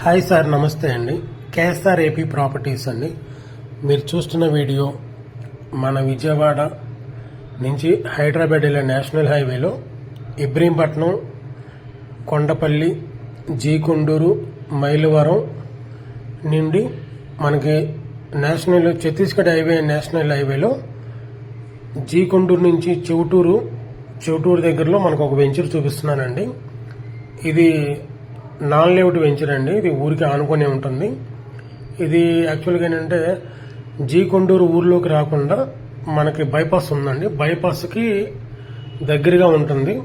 Hi sir నమస్తే అండి. KSR AP properties అండి. మీరు చూస్తున్న వీడియో మన విజయవాడ నుంచి హైదరాబాద్ వెళ్ళే నేషనల్ హైవేలో ఇబ్రహీంపట్నం కొండపల్లి జీకొండూరు మైలవరం నుండి మనకి నేషనల్ ఛత్తీస్గఢ్ హైవే నేషనల్ హైవేలో జీకొండూరు నుంచి చెవుటూరు చెవుటూరు దగ్గరలో మనకు ఒక వెంచర్ చూపిస్తున్నానండి. ఇది నాన్ లేఅవుట్ వెంచర్ అండి ఇది ఊరికి ఆనుకొని ఉంటుంది. ఇది యాక్చువల్గా ఏంటంటే జీ కొండూరు ఊర్లోకి రాకుండా మనకి బైపాస్ ఉందండి. బైపాస్కి దగ్గరగా ఉంటుంది.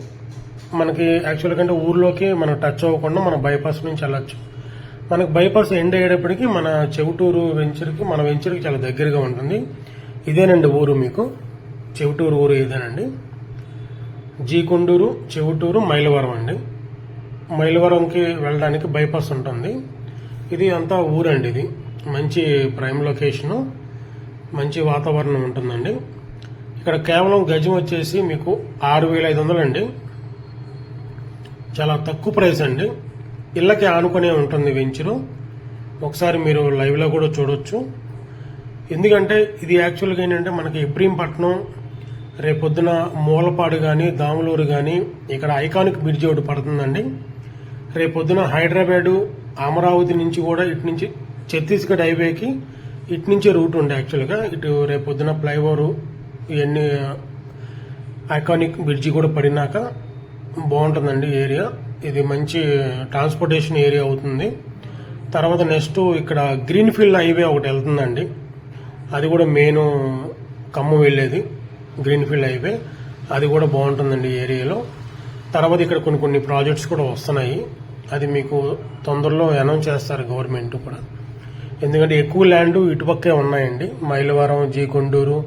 మనకి యాక్చువల్గా అంటే ఊర్లోకి మనం టచ్ అవ్వకుండా మన బైపాస్ నుంచి వెళ్ళొచ్చు. మనకి బైపాస్ ఎండ్ అయ్యేటప్పటికి మన చెవుటూరు వెంచర్కి మన వెంచర్కి చాలా దగ్గరగా ఉంటుంది. ఇదేనండి ఊరు మీకు. చెవుటూరు ఊరు ఇదేనండి జీ కొండూరు చెవుటూరు మైలవరం అండి. మైలవరంకి వెళ్ళడానికి బైపాస్ ఉంటుంది. ఇది అంతా ఊరండి ఇది. మంచి ప్రైమ్ లొకేషను మంచి వాతావరణం ఉంటుందండి. ఇక్కడ కేవలం గజం వచ్చేసి మీకు ఆరు వేల ఐదు వందలు అండి. చాలా తక్కువ ప్రైస్ అండి. ఇళ్ళకి ఆనుకునే ఉంటుంది వెంచరు. ఒకసారి మీరు లైవ్లో కూడా చూడొచ్చు. ఎందుకంటే ఇది యాక్చువల్గా ఏంటంటే మనకి ఇబ్రహీంపట్నం రేపొద్దున మూలపాడు కానీ దాములూరు కానీ ఇక్కడ ఐకానిక్ బ్రిడ్జ్ ఒకటి పడుతుందండి. రేపొద్దున హైదరాబాదు అమరావతి నుంచి కూడా ఇటు నుంచి ఛత్తీస్గఢ్ హైవేకి ఇటు నుంచే రూట్ ఉండే యాక్చువల్గా. ఇటు రేపొద్దున ఫ్లైఓవర్ ఇవన్నీ ఐకానిక్ బ్రిడ్జి కూడా పడినాక బాగుంటుందండి ఏరియా. ఇది మంచి ట్రాన్స్పోర్టేషన్ ఏరియా అవుతుంది. తర్వాత నెక్స్ట్ ఇక్కడ గ్రీన్ ఫీల్డ్ హైవే ఒకటి వెళ్తుందండి. అది కూడా మెయిన్ ఖమ్మం వెళ్ళేది గ్రీన్ ఫీల్డ్ హైవే. అది కూడా బాగుంటుందండి ఏరియాలో. తర్వాత ఇక్కడ కొన్ని కొన్ని ప్రాజెక్ట్స్ కూడా వస్తున్నాయి. అది మీకు తొందరలో అనౌన్స్ చేస్తారు గవర్నమెంట్ కూడా. ఎందుకంటే ఎక్కువ ల్యాండ్ ఇటుపక్కే ఉన్నాయండి. మైలవరం జీకొండూరు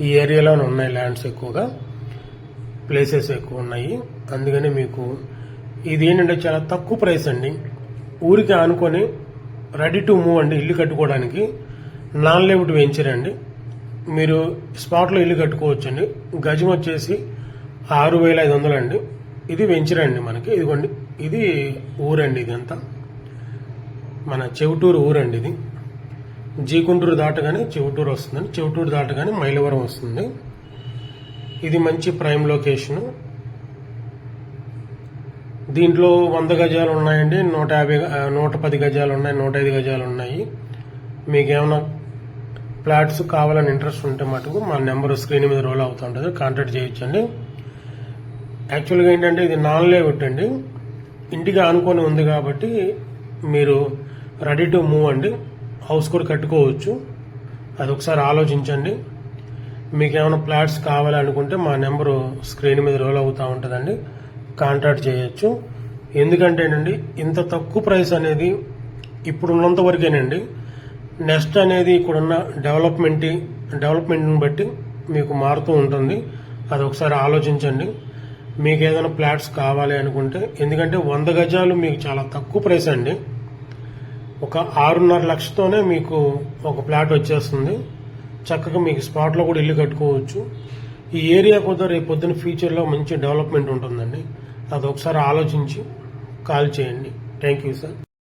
ఈ ఏరియాలోనే ఉన్నాయి ల్యాండ్స్ ఎక్కువగా. ప్లేసెస్ ఎక్కువ ఉన్నాయి. అందుకని మీకు ఇది ఏంటంటే చాలా తక్కువ ప్రైస్ అండి. ఊరికి ఆనుకొని రెడీ టు మూవ్ అండి ఇల్లు కట్టుకోవడానికి. నాన్ లేవుట్ వెంచర్ అండి. మీరు స్పాట్లో ఇల్లు కట్టుకోవచ్చు అండి గజం వచ్చేసి ఆరు వేల ఐదు వందలు అండి. ఇది వెంచర్ అండి మనకి. ఇదిగోండి. ఇది ఊరండి ఇదంతా. మన చెవుటూరు ఊరండి ఇది. జీకుంటూరు దాటగానే చెవుటూరు వస్తుందండి. చెవుటూరు దాటగానే మైలవరం వస్తుంది. ఇది మంచి ప్రైమ్ లొకేషను. దీంట్లో వంద గజాలు ఉన్నాయండి. నూట యాభై నూట పది గజాలు ఉన్నాయి. నూట ఐదు గజాలు ఉన్నాయి. మీకు ఏమైనా ఫ్లాట్స్ కావాలని ఇంట్రెస్ట్ ఉంటే మటుకు మా నెంబర్ స్క్రీన్ మీద రోల్ అవుతూ ఉంటుంది కాంటాక్ట్ చేయొచ్చండి. యాక్చువల్గా ఏంటంటే ఇది నాన్ లేఅవుట్ అండి. ఇంటికి ఆనుకొని ఉంది కాబట్టి మీరు రెడీ టు మూవ్ అండి. హౌస్ కూడా కట్టుకోవచ్చు. అది ఒకసారి ఆలోచించండి. మీకు ఏమైనా ప్లాట్స్ కావాలనుకుంటే మా నెంబరు స్క్రీన్ మీద రోల్ అవుతూ ఉంటుందండి. కాంటాక్ట్ చేయొచ్చు. ఎందుకంటేనండి ఇంత తక్కువ ప్రైస్ అనేది ఇప్పుడు ఉన్నంత వరకేనండి. నెక్స్ట్ అనేది ఇక్కడున్న డెవలప్మెంట్ డెవలప్మెంట్ని బట్టి మీకు మారుతూ ఉంటుంది. అది ఒకసారి ఆలోచించండి. మీకు ఏదైనా ప్లాట్స్ కావాలి అనుకుంటే ఎందుకంటే వంద గజాలు మీకు చాలా తక్కువ ప్రైస్ అండి. ఒక ఆరున్నర లక్షతోనే మీకు ఒక ప్లాట్ వచ్చేస్తుంది. చక్కగా మీకు స్పాట్లో కూడా ఇల్లు కట్టుకోవచ్చు. ఈ ఏరియా కూడా రేపు పొద్దున ఫ్యూచర్లో మంచి డెవలప్మెంట్ ఉంటుందండి. అది ఒకసారి ఆలోచించి కాల్ చేయండి. Thank you sir.